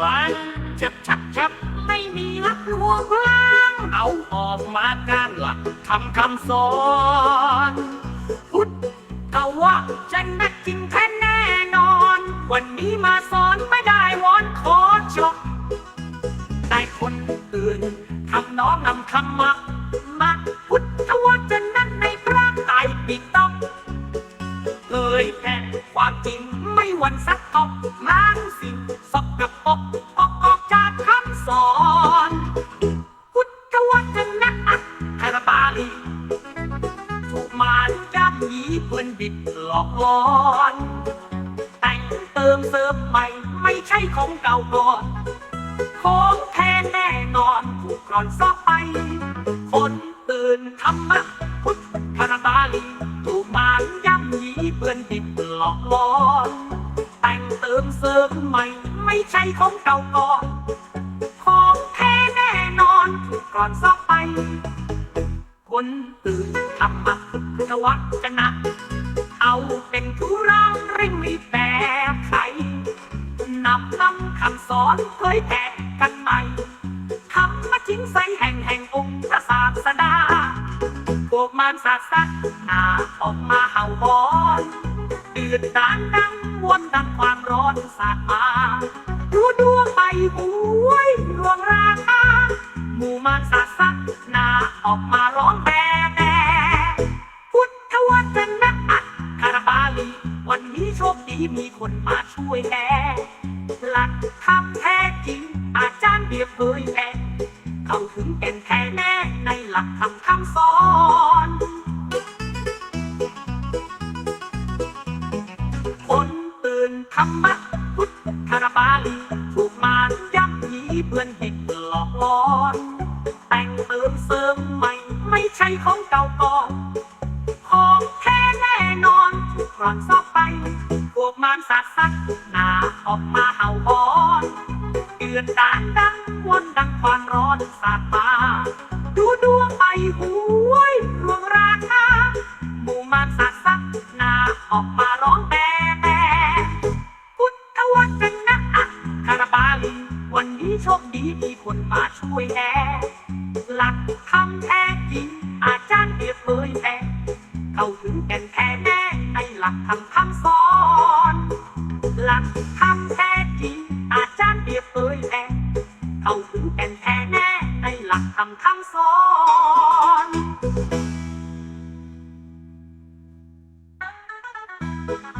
ฟันเจ็บชับชับไม่มีรับลวงล้างเอาออกมาการหลักทำคำสอนพุทธวะจะนักจริงแท้แน่นอน วันนี้มาสอนไม่ได้วอนขอจบได้คนอื่นทำน้องนำคำมามาพุทธวจนะในพระไตรปิฎกเผยแผ่ความจริงไม่หวันสักตกล้างสิ่งสกปรก สอนพุทธวจนะอัคคาบาลีถูกมารจ้ำหยีเพื่อนบิดหลอกลอน แต่งเติมเสริมใหม่ไม่ใช่ของเก่าก่อนของแท้แน่นอนถูกกรอนซอกไป คนตื่นธรรมะพุทธคาราบาลีถูกมารย่ำหยีเพื่อนบิดหลอกลอน แต่งเติมเสริมใหม่ไม่ใช่ของเก่าก่อน ก่อนซอกไป คนตื่นธรรมะพุทธวจนะ เอาเป็นทุรังริมมีแปรไขนำนำคำสอนเผยแผ่กันใหม่ธรรมะจริงใสแห่งแห่งองค์พระศาสดาพวกมันศาสนาออกมาเห่าหอนเดือดดานดังวนดังความร้อนสาดมาดูดวงไปหวยรว มู่มารศาสนาออกมาร้องแบ่แบ่พุทธวจนะอัดคาราบาลี วันนี้โชคดีมีคนมาช่วยแห่หลักคำแท้จริง อาจารย์เบียบเผยแผ่เข้าถึงเป็นแท้แน่ในหลักธรรมคำสอนคนตื่นธรรมะพุทธคาราบาลีถูกมารยักยีเพื่อนเด็กหลอกลอน แต่งเติมเสริมใหม่ ไม่ใช่ของเก่าก่อนของแท้แน่นอนทุกครั้งซอกไป พวกมารสัตว์สักหนาออกมาเห่าหอนเดือดดานดังวนดังความร้อนสาดมาีมีคนมาช่วยแน่หลักคำแท้จริง อาจารย์เปรียบเผยแผ่เข้าถึงแก่นแท้แน่ในหลักธำคำสอน หลักธำแท้จริง อาจารย์เปรียบเผยแผ่เข้าถึงแก่นแท้แน่ในหลักธำคำสอนう。